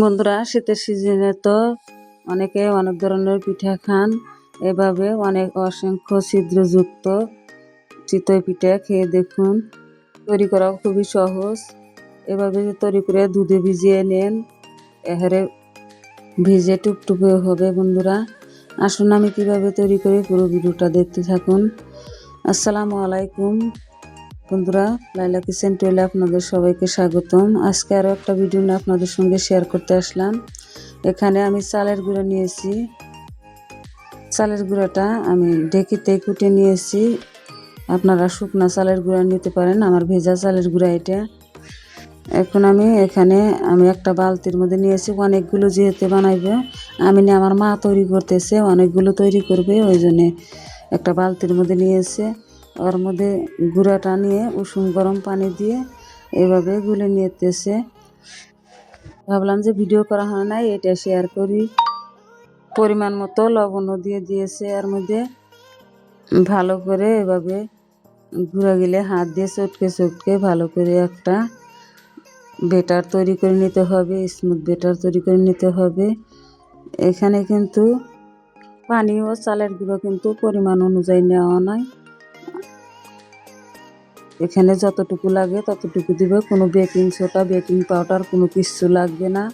বন্ধুরা, শীতের সিজনে তো অনেকে অনেক ধরনের পিঠা খান। এভাবে অনেক অসংখ্য ছিদ্রযুক্ত চিতই পিঠা খেয়ে দেখুন। তৈরি করাও খুবই সহজ। এভাবে তৈরি করে দুধে ভিজিয়ে নেন, এহারে ভিজে টুকটুকে হবে বন্ধুরা। আসুন আমি কীভাবে তৈরি করি পুরো ভিডিওটা দেখতে থাকুন। আসসালামু আলাইকুম। বন্ধুরা লাইলা কিচেন টুয়েলে আপনাদের সবাইকে স্বাগতম। আজকে আরও একটা ভিডিও নিয়ে আপনাদের সঙ্গে শেয়ার করতে আসলাম। এখানে আমি চালের গুঁড়ো নিয়েছি। চালের গুঁড়োটা আমি ঢেকিতে কুটে নিয়েছি। আপনারা শুকনা চালের গুঁড়া নিতে পারেন, আমার ভেজা চালের গুঁড়া এটা। এখন আমি এখানে আমি একটা বালতির মধ্যে নিয়েছি, অনেকগুলো যেহেতু বানাইব, আমি না আমার মা তৈরি করতেছে, অনেকগুলো তৈরি করবে, ওই জন্যে একটা বালতির মধ্যে নিয়েছে। ওর মধ্যে গুঁড়াটা নিয়ে উষুম গরম পানি দিয়ে এভাবে গুলে নিতেছে। ভাবলাম যে ভিডিও করা হয় নাই, এটা শেয়ার করি। পরিমাণ মতো লবণও দিয়ে দিয়েছে এর মধ্যে। ভালো করে এভাবে গুঁড়া গেলে হাত দিয়ে চটকে চটকে ভালো করে একটা বেটার তৈরি করে নিতে হবে স্মুথ বেটার তৈরি করে নিতে হবে। এখানে কিন্তু পানি ও চালের গুঁড়ো কিন্তু পরিমাণ অনুযায়ী নেওয়া নয় এখানে যতটুকু লাগে ততটুকু দিবে। কোনো বেকিং সোডা বেকিং পাউডার কোনো কিছু লাগবে না।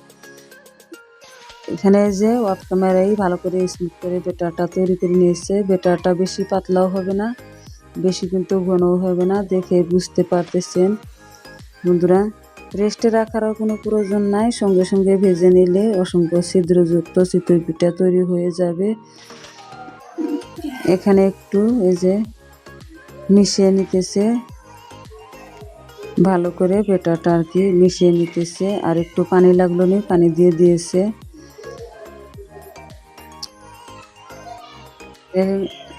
এখানে যে অফ ক্যামেরাই ভালো করে স্মুথ করে বেটারটা তৈরি করে নিয়েছে বেটারটা বেশি পাতলাও হবে না, বেশি কিন্তু ঘনও হবে না, দেখে বুঝতে পারতেছেন। বন্ধুরা রেস্টে রাখারও কোনো প্রয়োজন নাই, সঙ্গে সঙ্গে ভেজে নিলে অসংখ্য ছিদ্রযুক্ত চিতই পিঠা তৈরি হয়ে যাবে। এখানে একটু এই যে মিশিয়ে নিতেছে। ভালো করে বেটাটা আর কি মিশিয়ে নিতেছে। আর একটু পানি লাগল নি, পানি দিয়ে দিয়েছে।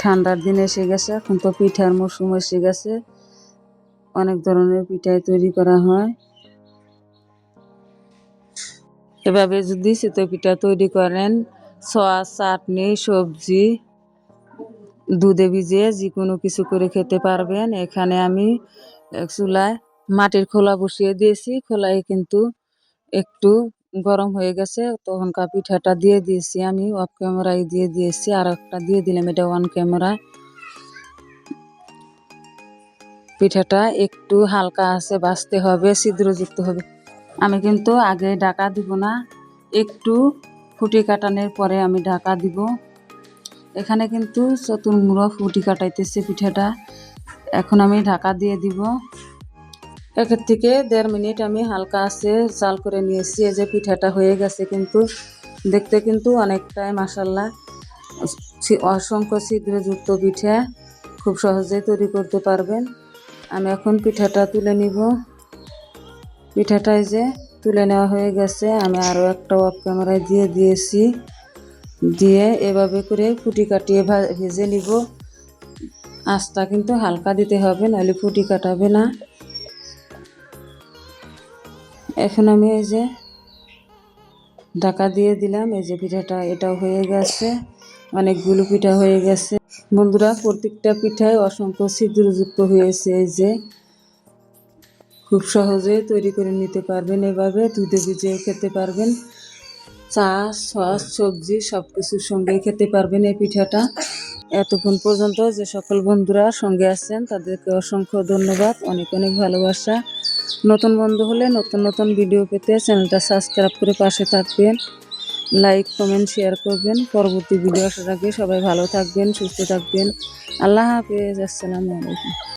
ঠান্ডার দিন এসে গেছে, এখন তো পিঠার মৌসুম এসে গেছে। অনেক ধরনের পিঠাই তৈরি করা হয়। এভাবে যদি শীত পিঠা তৈরি করেন সস চাটনি, সবজি, দুধে ভিজিয়ে যে কোনো কিছু করে খেতে পারবেন। এখানে আমি চুলায় মাটির খোলা বসিয়ে দিয়েছি। খোলায় কিন্তু একটু গরম হয়ে গেছে। তখনকার পিঠাটা দিয়ে দিয়েছি আমি। অফ ক্যামেরায় দিয়ে দিয়েছি। আর একটা দিয়ে দিলাম। এটা ওয়ান ক্যামেরা পিঠাটা একটু হালকা আছে, বাঁচতে হবে, ছিদ্রযুক্ত হবে। আমি কিন্তু আগে ঢাকা দিব না। একটু ফুটি কাটানোর পরে আমি ঢাকা দিব। এখানে কিন্তু চতুর্মুড়ো ফুটি কাটাইতেছে পিঠাটা। এখন আমি ঢাকা দিয়ে দিব। একের থেকে দেড় মিনিট আমি হালকা আছে চাল করে নিয়েছি, এই যে পিঠাটা হয়ে গেছে কিন্তু দেখতে কিন্তু অনেকটাই মাসাল্লাহ অসংখ্য ছিদ্রযুক্ত পিঠা, খুব সহজেই তৈরি করতে পারবেন। আমি এখন পিঠাটা তুলে নিব। পিঠাটাই যে তুলে নেওয়া হয়ে গেছে। আমি আরও একটা অফ ক্যামেরায় দিয়ে দিয়েছি। দিয়ে এভাবে করে ফুটি কাটিয়ে ভেজে নিব। আস্তা কিন্তু হালকা দিতে হবে, নাহলে ফুটি কাটাবে না। এখন আমি এই যে ঢাকা দিয়ে দিলাম, এই যে পিঠাটা এটাও হয়ে গেছে, অনেকগুলো পিঠা হয়ে গেছে। বন্ধুরা, প্রত্যেকটা পিঠায় অসংখ্য ছিদ্রযুক্ত হয়েছে, এই যে খুব সহজে তৈরি করে নিতে পারবেন এভাবে, দুধে ভিজিয়ে খেতে পারবেন। চা, সস, সবজি সব কিছুর সঙ্গেই খেতে পারবেন এই পিঠাটা। এতক্ষণ পর্যন্ত যে সকল বন্ধুরা সঙ্গে আছেন, তাদেরকে অসংখ্য ধন্যবাদ, অনেক অনেক ভালোবাসা। নতুন বন্ধু হলে নতুন নতুন ভিডিও পেতে চ্যানেলটা সাবস্ক্রাইব করে পাশে থাকবেন। লাইক, কমেন্ট, শেয়ার করবেন। পরবর্তী ভিডিও আসার আগে সবাই ভালো থাকবেন, সুস্থ থাকবেন। আল্লাহ হাফেজ, আসসালামু আলাইকুম।